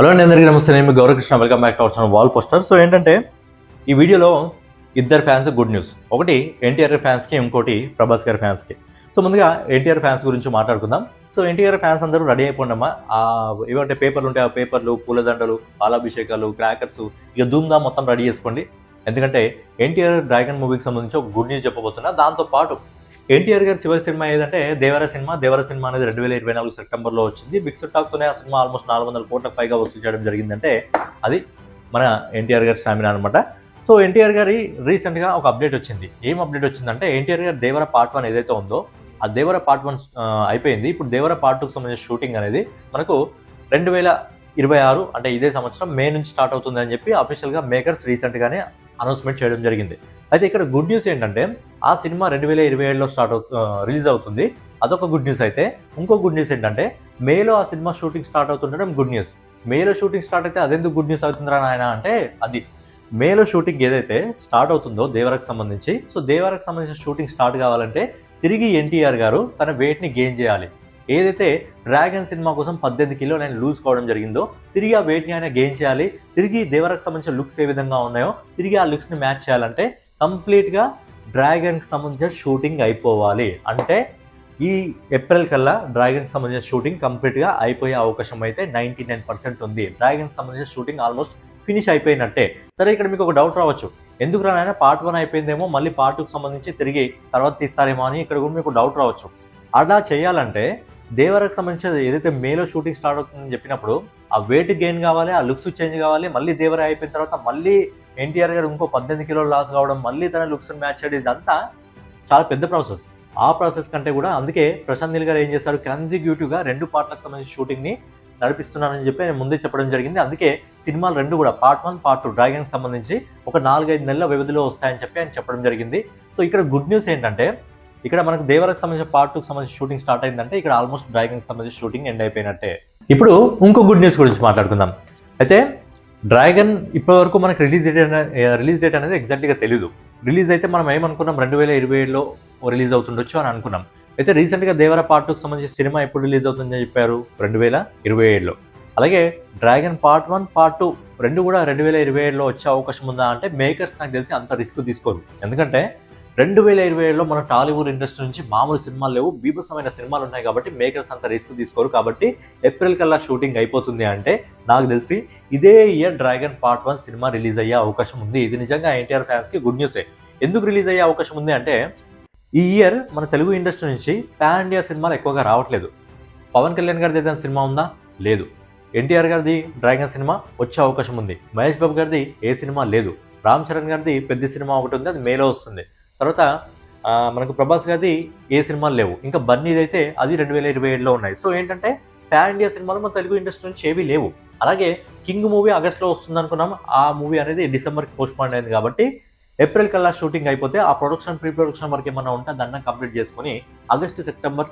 Hello అండి అందరికీ నమస్తే. నేను మీ welcome back to wall poster. So ఏంటంటే ఈ వీడియోలో ఇద్దరు ఫ్యాన్స్ గుడ్ న్యూస్. ఒకటి ఎన్టీఆర్ ఫ్యాన్స్కి ఇంకోటి ప్రభాస్ గారి ఫ్యాన్స్కి. సో ముందుగా ఎన్టీఆర్ ఫ్యాన్స్ గురించి మాట్లాడుకుందాం. సో ఎన్టీఆర్ ఫ్యాన్స్ అందరూ రెడీ అయిపోండమ్మా. ఆ ఏమంటే పేపర్లు ఉంటాయి ఆ పేపర్లు పూలదండలు పాలాభిషేకాలు క్రాకర్స్ ఇక ధూమ్ధామ్ మొత్తం రెడీ చేసుకోండి. ఎందుకంటే ఎన్టీఆర్ డ్రాగన్ మూవీకి సంబంధించి ఒక గుడ్ న్యూస్ చెప్పబోతున్నా. దాంతో పాటు ఎన్టీఆర్ గారి చివరి సినిమా ఏదంటే దేవర సినిమా. దేవర సినిమా అనేది రెండు వేల ఇరవై నాలుగు సెప్టెంబర్లో వచ్చింది. బిగ్ టాక్తోనే ఆ సినిమా ఆల్మోస్ట్ నాలుగు వందల కోట్ల పైగా వసూలు చేయడం జరిగిందంటే అది మన ఎన్టీఆర్ గారి స్టామినా అనమాట సో ఎన్టీఆర్ గారి రీసెంట్గా ఒక అప్డేట్ వచ్చింది. ఏం అప్డేట్ వచ్చిందంటే ఎన్టీఆర్ గారి దేవర పార్ట్ వన్ ఏదైతే ఉందో ఆ దేవర పార్ట్ వన్ అయిపోయింది. ఇప్పుడు దేవర పార్ట్ టూకి సంబంధించిన షూటింగ్ అనేది మనకు రెండు వేల ఇరవై ఆరు అంటే ఇదే సంవత్సరం మే నుంచి స్టార్ట్ అవుతుంది అని చెప్పి అఫీషియల్గా మేకర్స్ రీసెంట్గానే అనౌన్స్మెంట్ చేయడం జరిగింది. అయితే ఇక్కడ గుడ్ న్యూస్ ఏంటంటే ఆ సినిమా రెండు వేల ఇరవై ఏడులో స్టార్ట్ అవుతు రిలీజ్ అవుతుంది. అదొక గుడ్ న్యూస్ అయితే. ఇంకో గుడ్ న్యూస్ ఏంటంటే మేలో ఆ సినిమా షూటింగ్ స్టార్ట్ అవుతుండడం గుడ్ న్యూస్. మేలో షూటింగ్ స్టార్ట్ అయితే అదెందుకు గుడ్ న్యూస్ అవుతుందిరా నాయన అంటే అది మేలో షూటింగ్ ఏదైతే స్టార్ట్ అవుతుందో దేవరకు సంబంధించి సో దేవరకు సంబంధించిన షూటింగ్ స్టార్ట్ కావాలంటే తిరిగి ఎన్టీఆర్ గారు తన వెయిట్ని గెయిన్ చేయాలి. ఏదైతే డ్రాగన్ సినిమా కోసం పద్దెనిమిది కిలో నేను లూజ్ కావడం జరిగిందో తిరిగి ఆ వెయిట్ని ఆయన గెయిన్ చేయాలి. తిరిగి దేవరకు సంబంధించిన లుక్స్ ఏ విధంగా ఉన్నాయో తిరిగి ఆ లుక్స్ని మ్యాచ్ చేయాలంటే కంప్లీట్గా డ్రాగన్కి సంబంధించిన షూటింగ్ అయిపోవాలి. అంటే ఈ ఏప్రిల్ కల్లా డ్రాగన్కి సంబంధించిన షూటింగ్ కంప్లీట్గా అయిపోయే అవకాశం అయితే నైంటీ నైన్ పర్సెంట్ ఉంది. డ్రాగన్కి సంబంధించిన షూటింగ్ ఆల్మోస్ట్ ఫినిష్ అయిపోయినట్టే. సరే ఇక్కడ మీకు ఒక డౌట్ రావచ్చు. ఎందుకు రానైనా పార్ట్ వన్ అయిపోయిందేమో మళ్ళీ పార్ట్ టూకి సంబంధించి తిరిగి తర్వాత తీస్తారేమో అని ఇక్కడ కూడా మీకు డౌట్ రావచ్చు. అలా చేయాలంటే దేవరకు సంబంధించి ఏదైతే మేలో షూటింగ్ స్టార్ట్ అవుతుందని చెప్పినప్పుడు ఆ వెయిట్ గెయిన్ కావాలి ఆ లుక్స్ చేంజ్ కావాలి మళ్ళీ దేవర అయిపోయిన తర్వాత మళ్ళీ ఎన్టీఆర్ గారు ఇంకో పద్దెనిమిది కిలోలు లాస్ కావడం మళ్ళీ తన లుక్స్ మ్యాచ్ చేయడం ఇదంతా చాలా పెద్ద ప్రాసెస్ ఆ ప్రాసెస్ కంటే కూడా అందుకే ప్రశాంత్ నీల్ గారు ఏం చేశారు? కన్సిక్యూటివ్గా రెండు పార్ట్లకు సంబంధించిన షూటింగ్ని నడిపిస్తున్నానని చెప్పి నేను ముందే చెప్పడం జరిగింది. అందుకే సినిమాలు రెండు కూడా పార్ట్ వన్ పార్ట్ టూ డ్రాగన్కి సంబంధించి ఒక నాలుగైదు నెలల వ్యవధిలో వస్తాయని చెప్పి ఆయన చెప్పడం జరిగింది. సో ఇక్కడ గుడ్ న్యూస్ ఏంటంటే ఇక్కడ మనకు దేవరకు సంబంధించిన పార్ట్ టూకి సంబంధించిన షూటింగ్ స్టార్ట్ అయిందంటే ఇక్కడ ఆల్మోస్ట్ డ్రాగన్కి సంబంధించి షూటింగ్ ఎండ్ అయిపోయినట్టే. ఇప్పుడు ఇంకో గుడ్ న్యూస్ గురించి మాట్లాడుకుందాం. అయితే డ్రాగన్ ఇప్పటివరకు మనకు రిలీజ్ డేట్ రిలీజ్ డేట్ అనేది ఎగ్జాక్ట్గా తెలియదు రిలీజ్ అయితే మనం ఏమనుకున్నాం? రెండు వేల ఇరవై ఏడులో రిలీజ్ అవుతుండొచ్చు అని అనుకున్నాం. అయితే రీసెంట్గా దేవర పార్ట్ టూకి సంబంధించిన సినిమా ఎప్పుడు రిలీజ్ అవుతుందని చెప్పారు? రెండు వేల ఇరవై ఏడులో. అలాగే dragon part one part two రెండు కూడా రెండు వేల ఇరవై ఏడులో వచ్చే అవకాశం ఉందా అంటే మేకర్స్ నాకు తెలిసి అంత రిస్క్ తీసుకోరు. ఎందుకంటే రెండు వేల ఇరవై ఏడులో మన టాలీవుడ్ ఇండస్ట్రీ నుంచి మామూలు సినిమాలు లేవు. బీభత్సమైన సినిమాలు ఉన్నాయి కాబట్టి మేకర్స్ అంత రిస్క్ తీసుకోరు కాబట్టి ఏప్రిల్ కల్లా షూటింగ్ అయిపోతుంది అంటే నాకు తెలిసి ఇదే ఇయర్ డ్రాగన్ పార్ట్ వన్ సినిమా రిలీజ్ అయ్యే అవకాశం ఉంది. ఇది నిజంగా ఎన్టీఆర్ ఫ్యాన్స్కి గుడ్ న్యూసే. ఎందుకు రిలీజ్ అయ్యే అవకాశం ఉంది అంటే ఈ ఇయర్ మన తెలుగు ఇండస్ట్రీ నుంచి పాన్ ఇండియా సినిమాలు ఎక్కువగా రావట్లేదు. పవన్ కళ్యాణ్ గారిది ఏదైనా సినిమా ఉందా? లేదు. ఎన్టీఆర్ గారిది డ్రాగన్ సినిమా వచ్చే అవకాశం ఉంది. మహేష్ బాబు గారిది ఏ సినిమా లేదు. రామ్ చరణ్ గారిది పెద్ద సినిమా ఒకటి ఉంది. అది మేలో వస్తుంది. తర్వాత మనకు ప్రభాస్ గారిది ఏ సినిమాలు లేవు. ఇంకా బన్నీది అయితే అది రెండు వేల ఇరవై ఏడులో ఉన్నాయి. సో ఏంటంటే ప్యాన్ ఇండియా సినిమాలు మన తెలుగు ఇండస్ట్రీ నుంచి ఏవి లేవు. అలాగే కింగ్ మూవీ ఆగస్ట్లో వస్తుంది అనుకున్నాం ఆ మూవీ అనేది డిసెంబర్కి పోస్ట్ పోన్ అయింది కాబట్టి ఏప్రిల్ కల్లా షూటింగ్ అయిపోతే ఆ ప్రొడక్షన్ ప్రీ ప్రొడక్షన్ వరకు ఏమన్నా ఉంటే దాన్ని కంప్లీట్ చేసుకొని ఆగస్టు సెప్టెంబర్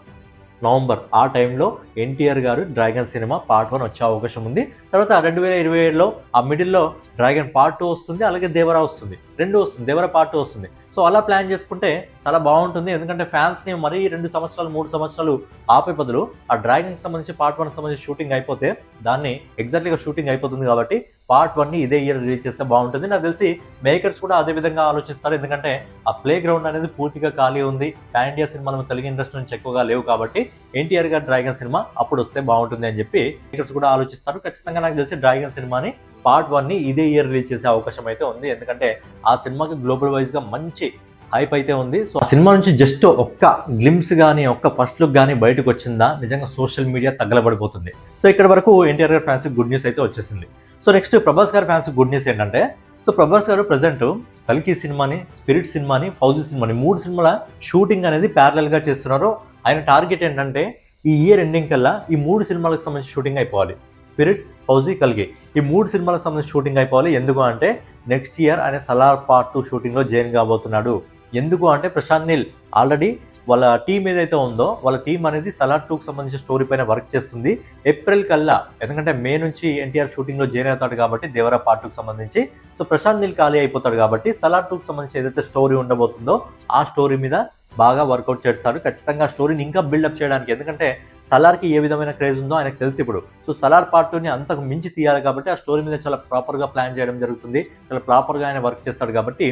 నవంబర్ ఆ టైంలో ఎన్టీఆర్ గారు డ్రాగన్ సినిమా పార్ట్ వన్ వచ్చే అవకాశం ఉంది. తర్వాత రెండు వేల ఇరవై ఏడులో ఆ మిడిల్లో డ్రాగన్ పార్ట్ టూ వస్తుంది. అలాగే దేవరా వస్తుంది. రెండు వస్తుంది దేవర పార్ట్ టూ వస్తుంది. సో అలా ప్లాన్ చేసుకుంటే చాలా బాగుంటుంది. ఎందుకంటే ఫ్యాన్స్ని మరీ రెండు సంవత్సరాలు మూడు సంవత్సరాలు ఆపే బదులు ఆ డ్రాగన్కి సంబంధించి పార్ట్ వన్ సంబంధించి షూటింగ్ అయిపోతే దాన్ని ఎగ్జాక్ట్లీగా షూటింగ్ అయిపోతుంది కాబట్టి పార్ట్ వన్ని ఇదే ఇయర్ రిలీజ్ చేస్తే బాగుంటుంది. నాకు తెలిసి మేకర్స్ కూడా అదే విధంగా ఆలోచిస్తారు. ఎందుకంటే ఆ ప్లే గ్రౌండ్ అనేది పూర్తిగా ఖాళీ ఉంది. పాన్ ఇండియా సినిమాలు తెలుగు ఇండస్ట్రీ నుంచి ఎక్కువగా లేవు కాబట్టి ఎన్టీఆర్ గారి డ్రాగన్ సినిమా అప్పుడు వస్తే బాగుంటుంది అని చెప్పి మేకర్స్ కూడా ఆలోచిస్తారు. ఖచ్చితంగా నాకు తెలిసి డ్రాగన్ సినిమాని పార్ట్ వన్ని ఇదే ఇయర్ రిలీజ్ చేసే అవకాశం అయితే ఉంది. ఎందుకంటే ఆ సినిమాకి గ్లోబల్ వైజ్గా మంచి హైప్ అయితే ఉంది. సో ఆ సినిమా నుంచి జస్ట్ ఒక్క గ్లిమ్స్ కానీ ఒక్క ఫస్ట్ లుక్ కానీ బయటకు వచ్చిందా? నిజంగా సోషల్ మీడియా తగలబడిపోతుంది. సో ఇక్కడ వరకు ఎన్టీఆర్ గారి ఫ్యాన్స్ గుడ్ న్యూస్ అయితే వచ్చేసింది. సో నెక్స్ట్ ప్రభాస్ గారి ఫ్యాన్స్ గుడ్ న్యూస్ ఏంటంటే సో ప్రభాస్ గారు ప్రజెంట్ కల్కి సినిమాని స్పిరిట్ సినిమాని ఫౌజీ సినిమాని మూడు సినిమాల షూటింగ్ అనేది ప్యారలల్గా చేస్తున్నారు. ఆయన టార్గెట్ ఏంటంటే ఈ ఇయర్ ఎండింగ్ కల్లా ఈ మూడు సినిమాలకు సంబంధించి షూటింగ్ అయిపోవాలి. స్పిరిట్ ఫౌజీ కల్కి ఈ మూడు సినిమాలకు సంబంధించి షూటింగ్ అయిపోవాలి. ఎందుకు అంటే నెక్స్ట్ ఇయర్ ఆయన సలార్ పార్ట్ టూ షూటింగ్లో జాయిన్ కాబోతున్నాడు. ఎందుకు అంటే ప్రశాంత్ నీల్ ఆల్రెడీ వాళ్ళ టీం ఏదైతే ఉందో వాళ్ళ టీం అనేది సలార్ టూకి సంబంధించిన స్టోరీ పైన వర్క్ చేస్తుంది. ఏప్రిల్ కల్లా ఎందుకంటే మే నుంచి ఎన్టీఆర్ షూటింగ్లో జాయిన్ అవుతాడు కాబట్టి దేవరా పార్ట్ టూకి సంబంధించి. సో ప్రశాంత్ నీల్ ఖాళీ అయిపోతాడు కాబట్టి సలార్ టూకి సంబంధించి ఏదైతే స్టోరీ ఉండబోతుందో ఆ స్టోరీ మీద బాగా వర్కౌట్ చేస్తాడు ఖచ్చితంగా స్టోరీని ఇంకా బిల్డప్ చేయడానికి. ఎందుకంటే సలార్కి ఏ విధమైన క్రేజ్ ఉందో ఆయనకు తెలుసు ఇప్పుడు. సో సలార్ పార్ట్ టూని అంతకు మించి తీయాలి కాబట్టి ఆ స్టోరీ మీద చాలా ప్రాపర్గా ప్లాన్ చేయడం జరుగుతుంది. చాలా ప్రాపర్గా ఆయన వర్క్ చేస్తాడు కాబట్టి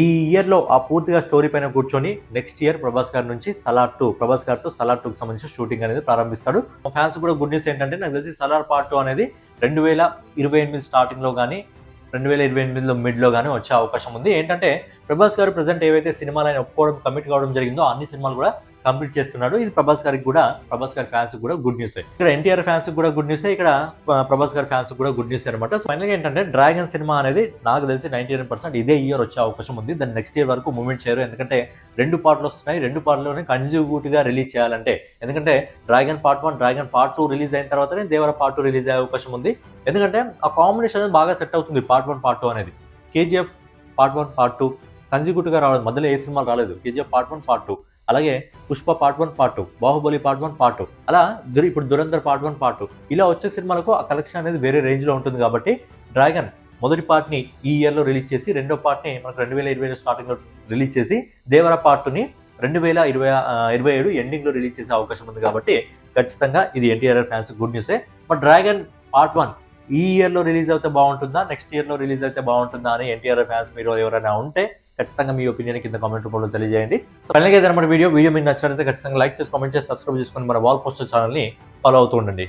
ఈ ఇయర్లో ఆ పూర్తిగా స్టోరీ పైన కూర్చొని నెక్స్ట్ ఇయర్ ప్రభాస్ గారి నుంచి సలార్ టూ ప్రభాస్ గారితో సలార్ టూకి సంబంధించిన షూటింగ్ అనేది ప్రారంభిస్తాడు. ఫ్యాన్స్ కూడా గుడ్ న్యూస్ ఏంటంటే నాకు తెలిసి సలార్ పార్ట్ టూ అనేది రెండు వేల ఇరవై ఎనిమిది స్టార్టింగ్లో కానీ రెండు వేల ఇరవై ఎనిమిదిలో మిడ్లో కానీ వచ్చే అవకాశం ఉంది. ఏంటంటే ప్రభాస్ గారు ప్రజెంట్ ఏవైతే సినిమాలు ఆయన ఒప్పుకోవడం కమిట్ కావడం జరిగిందో అన్ని సినిమాలు కూడా కంప్లీట్ చేస్తున్నాడు. ఇది ప్రభాస్ గారికి కూడా ప్రభాస్ గారి ఫ్యాన్స్ కూడా గుడ్ న్యూస్. ఇక్కడ ఎన్టీఆర్ ఫ్యాన్స్ కూడా గుడ్ న్యూస్. ఇక్కడ ప్రభాస్ గారి ఫ్యాన్స్ కూడా గుడ్ న్యూస్ అనమాట సో ఫైనల్గా ఏంటంటే డ్రాగన్ సినిమా అనేది నాకు తెలిసి నైన్టీ నైన్ పర్సెంట్ ఇదే ఇయర్ వచ్చే అవకాశం ఉంది. దాన్ని నెక్స్ట్ ఇయర్ వరకు మూమెంట్ చేయరు. ఎందుకంటే రెండు పార్ట్లు వస్తున్నాయి. రెండు పార్ట్లోనే కన్జ్యూటివ్గా రిలీజ్ చేయాలంటే. ఎందుకంటే dragon part one dragon part two release అయిన తర్వాతనే దేవర పార్ట్ టూ రిలీజ్ అయ్యే అవకాశం ఉంది. ఎందుకంటే ఆ కాంబినేషన్ అనేది బాగా సెట్ అవుతుంది పార్ట్ వన్ పార్ట్ టూ అనేది. KGF part one part two కన్జిక్యూటివ్గా రావడం మధ్యలో ఏ సినిమాలు రాలేదు. KGF part one part two. అలాగే Pushpa part one part two Baahubali part one part two అలా ఇప్పుడు Dhurandhar part one part two ఇలా వచ్చే సినిమాలకు ఆ కలెక్షన్ అనేది వేరే రేంజ్లో ఉంటుంది కాబట్టి డ్రాగన్ మొదటి పార్ట్ని ఈ ఇయర్లో రిలీజ్ చేసి రెండో పార్ట్ని మనకు రెండు వేల ఇరవై స్టార్టింగ్లో రిలీజ్ చేసి దేవర పార్ట్ని రెండు వేల ఇరవై ఇరవై ఏడు ఎండింగ్లో రిలీజ్ చేసే అవకాశం ఉంది కాబట్టి ఖచ్చితంగా ఇది ఎన్టీఆర్ ఫ్యాన్స్ గుడ్ న్యూసే బట్ డ్రాగన్ పార్ట్ వన్ ఈ ఇయర్లో రిలీజ్ అయితే బాగుంటుందా నెక్స్ట్ ఇయర్లో రిలీజ్ అయితే బాగుంటుందా అని ఎన్టీఆర్ ఫ్యాన్స్ మీరు ఎవరైనా ఉంటే ఖచ్చితంగా మీ ఒపీనియన్ కింద కామెంట్ రూపంలో తెలియజేయండి. సో ఫైనల్గా ఏదైనా మన వీడియో. వీడియో మీకు నచ్చినట్లయితే ఖచ్చితంగా లైక్ చేసి కామెంట్ చేసి సబ్స్క్రైబ్ చేసుకొని మన వాల్ పోస్టర్ ఛానల్ని ఫాలో అవుతూ ఉండండి.